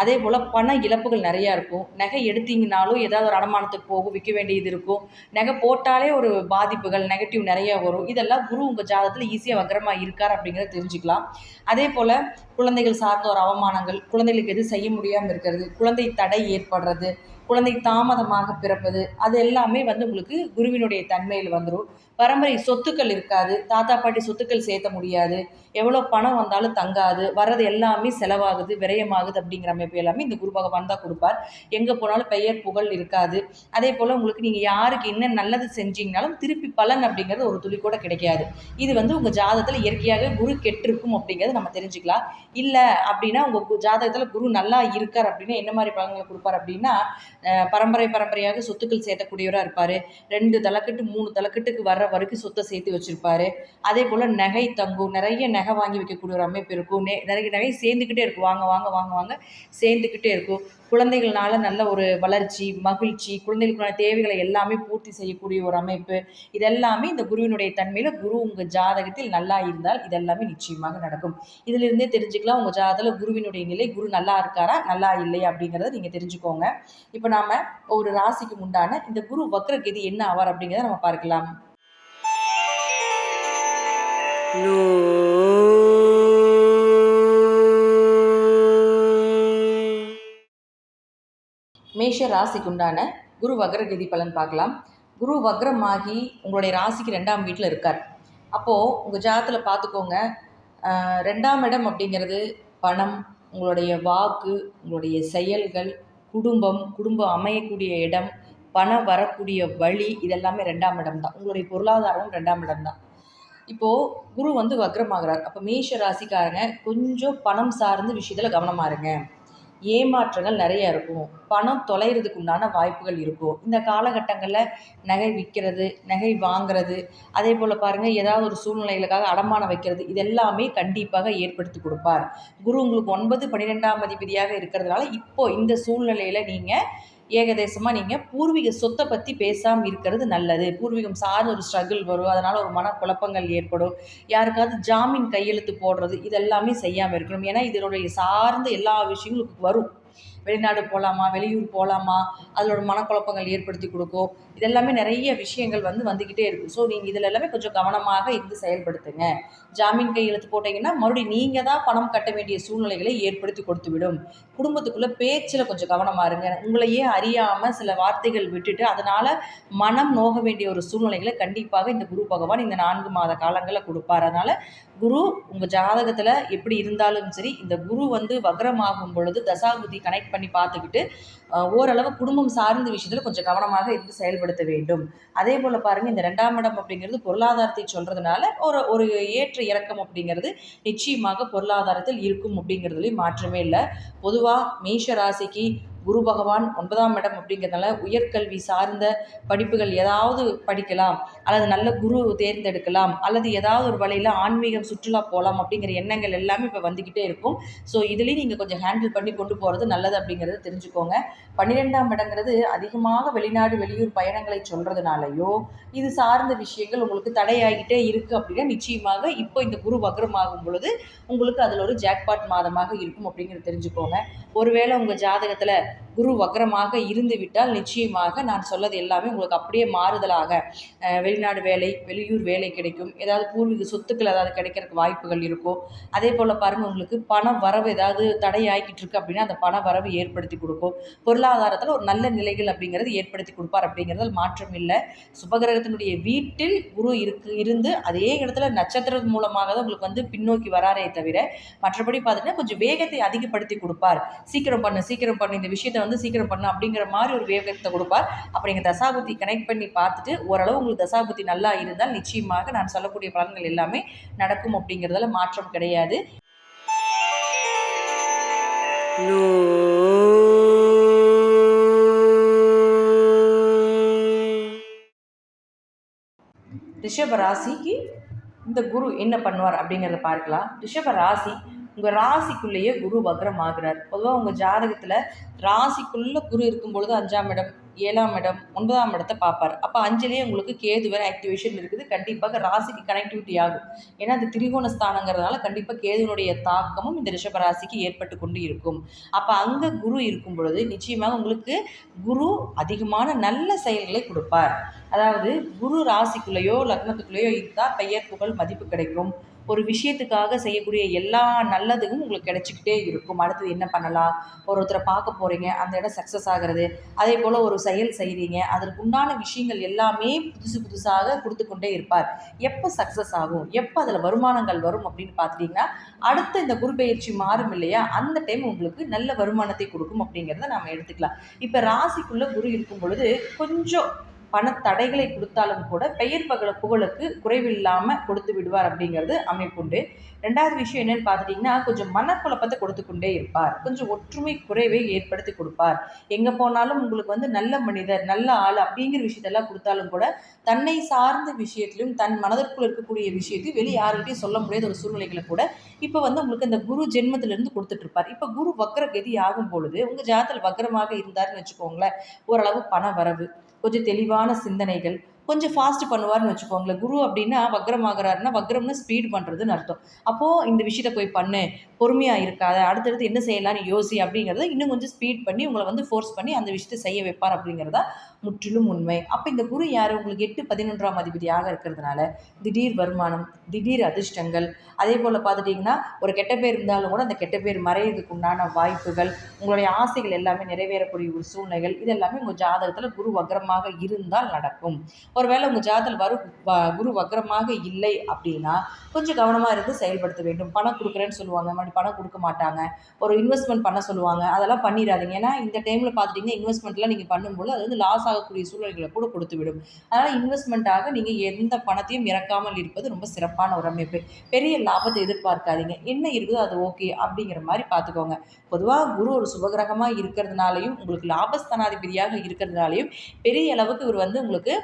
அதே போல் பண இழப்புகள் நிறையா இருக்கும். நகை எடுத்தீங்கனாலும் ஏதாவது ஒரு அடமானத்துக்கு போகும் விற்க வேண்டியது இருக்கும். நகை போட்டாலே ஒரு பாதிப்புகள் நெகட்டிவ் நிறையா வரும். இதெல்லாம் குரு உங்கள் ஜாதகத்தில் ஈஸியாக வக்கரமாக இருக்கார் அப்படிங்கிறத தெரிஞ்சுக்கலாம். அதே போல் குழந்தைகள் சார்ந்த ஒரு அவமானங்கள் குழந்தைகளுக்கு எது செய்ய முடியாமல் இருக்கிறது குழந்தை தடை ஏற்படுறது குழந்தை தாமதமாக பிறப்பது அது எல்லாமே வந்து உங்களுக்கு குருவினுடைய தன்மையில் வந்துடும் பரம்பரை சொத்துக்கள் இருக்காது தாத்தா பாட்டி சொத்துக்கள் சேர்த்த முடியாது எவ்வளோ பணம் வந்தாலும் தங்காது வர்றது எல்லாமே செலவாகுது விரயமாகுது அப்படிங்கிற அமைப்பு எல்லாமே இந்த குரு பகவான் தான் கொடுப்பார். எங்கே போனாலும் பெயர் புகழ் இருக்காது. அதே போல் உங்களுக்கு நீங்கள் யாருக்கு என்ன நல்லது செஞ்சீங்கனாலும் திருப்பி பலன் அப்படிங்கிறது ஒரு துளி கூட கிடைக்காது. இது வந்து உங்கள் ஜாதகத்தில் இயற்கையாகவே குரு கெட்டிருக்கும் அப்படிங்கிறத நம்ம தெரிஞ்சுக்கலாம். இல்லை அப்படின்னா உங்கள் ஜாதகத்தில் குரு நல்லா இருக்கார் அப்படின்னா என்ன மாதிரி பலன்களை கொடுப்பார் அப்படின்னா பரம்பரை பரம்பரையாக சொத்துக்கள் சேர்த்தக்கூடியவராக இருப்பார். ரெண்டு தலைக்கட்டு மூணு தலைக்கட்டுக்கு வர்ற வரைக்கும் சொத்தை சேர்த்து வச்சுருப்பாரு. அதே போல் நகை தங்கும் நிறைய நகை வாங்கி வைக்கக்கூடிய ஒரு அமைப்பு இருக்கும். நிறைய நகை சேர்ந்துக்கிட்டே இருக்கும். வாங்க வாங்க வாங்க வாங்க சேர்ந்துக்கிட்டே இருக்கும். குழந்தைகள்னால நல்ல ஒரு வளர்ச்சி மகிழ்ச்சி குழந்தைகளுக்கான தேவைகளை எல்லாமே பூர்த்தி செய்யக்கூடிய ஒரு அமைப்பு. இதெல்லாமே இந்த குருவினுடைய தன்மையில் குரு உங்கள் ஜாதகத்தில் நல்லா இருந்தால் இதெல்லாமே நிச்சயமாக நடக்கும். இதிலிருந்தே தெரிஞ்சுக்கலாம் உங்கள் ஜாதகத்தில் குருவினுடைய நிலை குரு நல்லா இருக்காரா நல்லா இல்லையா அப்படிங்கிறத நீங்கள் தெரிஞ்சுக்கோங்க. இப்போ நாம் ஒரு ராசிக்கு உண்டான இந்த குரு வக்ரகதி என்ன ஆவார் அப்படிங்கிறத நம்ம பார்க்கலாம். மேஷ ராசிக்குண்டான குரு வக்ரகதி பலன் பார்க்கலாம். குரு வக்ரமாகி உங்களுடைய ராசிக்கு ரெண்டாம் வீட்டில் இருக்கார். அப்போது உங்கள் ஜாதத்தில் பார்த்துக்கோங்க ரெண்டாம் இடம் அப்படிங்கிறது பணம் உங்களுடைய வாக்கு உங்களுடைய செயல்கள் குடும்பம் குடும்பம் அமையக்கூடிய இடம் பணம் வரக்கூடிய வழி இதெல்லாமே ரெண்டாம் இடம் தான். உங்களுடைய பொருளாதாரம் ரெண்டாம் இடம் தான். இப்போது குரு வந்து வக்ரமாகிறார். அப்போ மேஷ ராசிக்காரங்க கொஞ்சம் பணம் சார்ந்த விஷயத்தில் கவனமாக இருங்க. ஏமாற்றங்கள் நிறைய இருக்கும். பணம் தொலைகிறதுக்கு உண்டான வாய்ப்புகள் இருக்கும். இந்த காலகட்டங்களில் நகை விற்கிறது நகை வாங்கிறது அதே போல் பாருங்கள் ஏதாவது ஒரு சூழ்நிலைகளுக்காக அடமானம் வைக்கிறது இதெல்லாமே கண்டிப்பாக ஏற்படுத்தி கொடுப்பார். குரு உங்களுக்கு ஒன்பது பன்னிரெண்டாம் அதிபதியாக இருக்கிறதுனால இப்போது இந்த சூழ்நிலையில் நீங்கள் ஏகதேசமாக நீங்கள் பூர்வீக சொத்தை பற்றி பேசாமல் இருக்கிறது நல்லது. பூர்வீகம் சார்ந்த ஒரு ஸ்ட்ரகிள் வரும். அதனால் ஒரு மனக்குழப்பங்கள் ஏற்படும். யாருக்காவது ஜாமீன் கையெழுத்து போடுறது இதெல்லாமே செய்யாமல் இருக்கணும். ஏன்னா இதனுடைய சார்ந்த எல்லா விஷயங்களும் வரும். வெளிநாடு போகலாமா வெளியூர் போகலாமா அதோட மனக்குழப்பங்கள் ஏற்படுத்தி கொடுக்கும். இதெல்லாமே நிறைய விஷயங்கள் வந்து வந்துக்கிட்டே இருக்குது ஸோ நீங்கள் இதில் எல்லாமே கொஞ்சம் கவனமாக இருந்து செயல்படுத்துங்க. ஜாமீன் கையெழுத்து போட்டிங்கன்னா மறுபடியும் நீங்கள் தான் பணம் கட்ட வேண்டிய சூழ்நிலைகளை ஏற்படுத்தி கொடுத்து விடும். குடும்பத்துக்குள்ளே பேச்சில் கொஞ்சம் கவனமாக இருங்க. உங்களையே அறியாமல் சில வார்த்தைகள் விட்டுட்டு அதனால் மனம் நோக வேண்டிய ஒரு சூழ்நிலைகளை கண்டிப்பாக இந்த குரு பகவான் இந்த நான்கு மாத காலங்களில் கொடுப்பார். அதனால் குரு உங்கள் ஜாதகத்தில் எப்படி இருந்தாலும் சரி இந்த குரு வந்து வக்ரமாகும் பொழுது தசாபுதி கனெக்ட் பண்ணி பார்த்துக்கிட்டு ஓரளவு குடும்பம் சார்ந்த விஷயத்தில் கொஞ்சம் கவனமாக இருந்து செயல்படுத்த வேண்டும். அதே போல் பாருங்கள் இந்த ரெண்டாம் இடம் அப்படிங்கிறது பொருளாதாரத்தை சொல்கிறதுனால ஒரு ஒரு ஏற்ற இறக்கம் அப்படிங்கிறது நிச்சயமாக பொருளாதாரத்தில் இருக்கும் அப்படிங்கிறதுலேயும் மாற்றமே இல்லை. பொதுவாக மேஷ ராசிக்கு குரு பகவான் ஒன்பதாம் இடம் அப்படிங்கிறதுனால உயர்கல்வி சார்ந்த படிப்புகள் ஏதாவது படிக்கலாம் அல்லது நல்ல குரு தேர்ந்தெடுக்கலாம் அல்லது ஏதாவது ஒரு வழியில் ஆன்மீகம் சுற்றுலா போகலாம் அப்படிங்கிற எண்ணங்கள் எல்லாமே இப்போ வந்துக்கிட்டே இருக்கும். ஸோ இதுலேயும் நீங்கள் கொஞ்சம் ஹேண்டில் பண்ணி கொண்டு போகிறது நல்லது அப்படிங்கிறத தெரிஞ்சுக்கோங்க. பன்னிரெண்டாம் இடங்கிறது அதிகமாக வெளிநாடு வெளியூர் பயணங்களை சொல்கிறதுனாலையோ இது சார்ந்த விஷயங்கள் உங்களுக்கு தடையாகிட்டே இருக்குது அப்படின்னா நிச்சயமாக இப்போ இந்த குரு வக்ரமாகும் பொழுது உங்களுக்கு அதில் ஒரு ஜாக்பாட் மாதமாக இருக்கும் அப்படிங்கிறத தெரிஞ்சுக்கோங்க. ஒருவேளை உங்கள் ஜாதகத்தில் குரு வக்ரமாக இருந்து விட்டால் நிச்சயமாக நான் சொல்லது எல்லாமே உங்களுக்கு அப்படியே மாறுதலாக. வெளிநாடு வேலை வெளியூர் வேலை கிடைக்கும். ஏதாவது பூர்வீக சொத்துக்கள் ஏதாவது கிடைக்கிறதுக்கு வாய்ப்புகள் இருக்கும் அதே போல் பாருங்கள் உங்களுக்கு பண வரவு ஏதாவது தடையாகிக்கிட்டு இருக்கு அப்படின்னா அந்த பண வரவு ஏற்படுத்தி கொடுக்கும். பொருளாதாரத்தில் ஒரு நல்ல நிலைகள் அப்படிங்கிறது ஏற்படுத்தி கொடுப்பார் அப்படிங்கிறதுல மாற்றம் இல்லை. சுபகிரகத்தினுடைய வீட்டில் குரு இருக்கு இருந்து அதே இடத்துல நட்சத்திரம் மூலமாக தான் உங்களுக்கு வந்து பின்னோக்கி வராரே தவிர மற்றபடி பார்த்தீங்கன்னா கொஞ்சம் வேகத்தை அதிகப்படுத்தி கொடுப்பார். சீக்கிரம் பண்ணு சீக்கிரம் பண்ணு இந்த விஷயத்தை வந்து சீக்கிரம் பண்ணும் அப்படிங்கிற மாதிரி ஒரு வேகத்தை கொடுப்பார். அப்போ நீங்கள் தசாபுத்தி கனெக்ட் பண்ணி பார்த்துட்டு ஓரளவு உங்களுக்கு தசாபுத்தி நல்லா இருந்தால் நிச்சயமாக நான் சொல்லக்கூடிய பலன்கள் எல்லாமே நடக்கும் அப்படிங்கிறதுல மாற்றம் கிடையாது. ரிஷப ராசிக்கு இந்த குரு என்ன பண்ணுவார் அப்படிங்கிறத பார்க்கலாம். ரிஷப ராசி உங்கள் ராசிக்குள்ளேயே குரு வக்ரம் ஆகிறார் பொதுவாக உங்கள் ஜாதகத்தில் ராசிக்குள்ளே குரு இருக்கும் பொழுது அஞ்சாம் இடம் ஏழாம் இடம் ஒன்பதாம் இடத்தை பார்ப்பார். அப்போ அஞ்சுலேயே உங்களுக்கு கேது வேறு ஆக்டிவேஷன் இருக்குது. கண்டிப்பாக ராசிக்கு கனெக்டிவிட்டி ஆகும். ஏன்னா அது திரிகோண ஸ்தானங்கிறதுனால கண்டிப்பாக கேதுனுடைய தாக்கமும் இந்த ரிஷப ராசிக்கு ஏற்பட்டு கொண்டு இருக்கும். அப்போ அங்கே குரு இருக்கும் பொழுது நிச்சயமாக உங்களுக்கு குரு அதிகமான நல்ல செயல்களை கொடுப்பார். அதாவது குரு ராசிக்குள்ளேயோ லக்னத்துக்குள்ளேயோ இருந்தால் பெயர் புகழ் மதிப்பு கிடைக்கும். ஒரு விஷயத்துக்காக செய்யக்கூடிய எல்லா நல்லதுக்கும் உங்களுக்கு கிடைச்சிக்கிட்டே இருக்கும். அடுத்தது என்ன பண்ணலாம்? ஒரு ஒருத்தரை பார்க்க போகிறீங்க அந்த இடம் சக்ஸஸ் ஆகிறது அதே போல் ஒரு செயல் செய்கிறீங்க அதற்கு உண்டான விஷயங்கள் எல்லாமே புதுசு புதுசாக கொடுத்து கொண்டே இருப்பார். எப்போ சக்ஸஸ் ஆகும்? எப்போ அதில் வருமானங்கள் வரும் அப்படின்னு பார்த்துட்டிங்கன்னா அடுத்த இந்த குருபெயர்ச்சி மாறும் இல்லையா? அந்த டைம் உங்களுக்கு நல்ல வருமானத்தை கொடுக்கும் அப்படிங்கிறத நம்ம எடுத்துக்கலாம். இப்போ ராசிக்குள்ளே குரு இருக்கும் பொழுது கொஞ்சம் பணத்தடைகளை கொடுத்தாலும் கூட பெயர் பகல புகழுக்கு குறைவில்லாமல் கொடுத்து விடுவார் அப்படிங்கிறது அமைப்புண்டு. ரெண்டாவது விஷயம் என்னன்னு பார்த்துட்டிங்கன்னா கொஞ்சம் மனக்குழப்பத்தை கொடுத்து கொண்டே இருப்பார். கொஞ்சம் ஒற்றுமை குறைவை ஏற்படுத்தி கொடுப்பார். எங்கே போனாலும் உங்களுக்கு வந்து நல்ல மனிதர் நல்ல ஆள் அப்படிங்கிற விஷயத்தெல்லாம் கொடுத்தாலும் கூட தன்னை சார்ந்த விஷயத்திலும் தன் மனதிற்குள் இருக்கக்கூடிய விஷயத்தையும் வெளியே யாருக்கிட்டையும் சொல்ல முடியாத ஒரு சூழ்நிலைகளை கூட இப்போ வந்து உங்களுக்கு இந்த குரு ஜென்மத்திலிருந்து கொடுத்துட்டு இருப்பார் இப்போ குரு வக்ர கதி ஆகும் பொழுது உங்கள் ஜாதத்தில் வக்ரமாக இருந்தாருன்னு வச்சுக்கோங்களேன் ஓரளவு பண வரவு கொஞ்சம் தெளிவான சிந்தனைகள் கொஞ்சம் ஃபாஸ்ட் பண்ணுவார்னு வச்சுக்கோங்களேன். குரு அப்படின்னா வக்ரமாகறாருன்னா வக்ரம்னு ஸ்பீட் பண்ணுறதுன்னு அர்த்தம். அப்போது இந்த விஷயத்தை போய் பண்ணு. பொறுமையாக இருக்காத. அடுத்தடுத்து என்ன செய்யலாம்னு யோசி அப்படிங்கிறத இன்னும் கொஞ்சம் ஸ்பீட் பண்ணி உங்களை வந்து ஃபோர்ஸ் பண்ணி அந்த விஷயத்தை செய்ய வைப்பார் அப்படிங்கிறதா முற்றிலும் உண்மை. அப்போ இந்த குரு யார்? உங்களுக்கு எட்டு பதினொன்றாம் அதிபதியாக இருக்கிறதுனால திடீர் வருமானம் திடீர் அதிர்ஷ்டங்கள். அதே போல் பார்த்துட்டிங்கன்னா ஒரு கெட்ட பேர் இருந்தாலும் கூட அந்த கெட்ட பேர் மறையிறதுக்கு உண்டான வாய்ப்புகள் உங்களுடைய ஆசைகள் எல்லாமே நிறைவேறக்கூடிய ஒரு சூழ்நிலைகள் இது எல்லாமே உங்கள் ஜாதகத்தில் குரு வக்ரமாக இருந்தால் நடக்கும். ஒருவேளை உங்கள் ஜாதகத்தில் வரும் குரு வக்ரமாக இல்லை அப்படின்னா கொஞ்சம் கவனமாக இருந்து செயல்படுத்த வேண்டும். பணம் கொடுக்குறேன்னு சொல்லுவாங்க. மறுபடியும் பணம் கொடுக்க மாட்டாங்க. ஒரு இன்வெஸ்ட்மெண்ட் பண்ண சொல்லுவாங்க. அதெல்லாம் பண்ணிடாதீங்க. ஏன்னா இந்த டைமில் பார்த்துட்டிங்கன்னா இன்வெஸ்ட்மெண்ட்லாம் நீங்கள் பண்ணும்போது அது வந்து லாஸ் ஆகக்கூடிய சூழ்நிலைகளை கூட கொடுத்து விடும். அதனால் இன்வெஸ்ட்மெண்ட்டாக நீங்கள் எந்த பணத்தையும் இறக்காமல் இருப்பது ரொம்ப சிறப்பான ஒரு அமைப்பு பெரிய லாபத்தை எதிர்பார்க்காதீங்க. என்ன இருக்குதோ அது ஓகே அப்படிங்கிற மாதிரி பார்த்துக்கோங்க பொதுவாக குரு ஒரு சுபகிரகமாக இருக்கிறதுனாலையும் உங்களுக்கு லாபஸ்தானாதிபதியாக இருக்கிறதுனாலையும் பெரிய அளவுக்கு இவர் வந்து உங்களுக்கு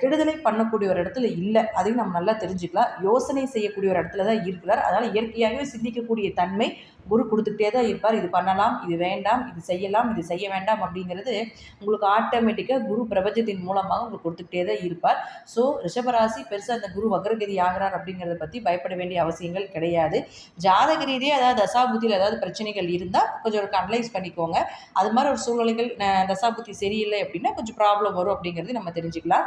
கெடுதலை பண்ணக்கூடிய ஒரு இடத்துல இல்லை அதையும் நம்ம நல்லா தெரிஞ்சுக்கலாம். யோசனை செய்யக்கூடிய ஒரு இடத்துல தான் இருக்கிறார். அதனால் இயற்கையாகவே சிந்திக்கக்கூடிய தன்மை குரு கொடுத்துக்கிட்டே தான் இருப்பார். இது பண்ணலாம் இது வேண்டாம் இது செய்யலாம் இது செய்ய வேண்டாம் அப்படிங்கிறது உங்களுக்கு ஆட்டோமேட்டிக்காக குரு பிரபஞ்சத்தின் மூலமாக உங்களுக்கு கொடுத்துக்கிட்டே தான் இருப்பார். ஸோ ரிஷபராசி பெருசாக அந்த குரு வக்ரகதி ஆகிறார் அப்படிங்கிறத பற்றி பயப்பட வேண்டிய அவசியங்கள் கிடையாது. ஜாதக அதாவது ஏதாவது தசாபுத்தியில் ஏதாவது பிரச்சனைகள் இருந்தால் கொஞ்சம் ஒரு அனலைஸ் பண்ணிக்கோங்க. அது மாதிரி ஒரு சூழ்நிலைகள் தசாபுத்தி சரியில்லை அப்படின்னா கொஞ்சம் ப்ராப்ளம் வரும் அப்படிங்கிறது நம்ம தெரிஞ்சுக்கலாம்.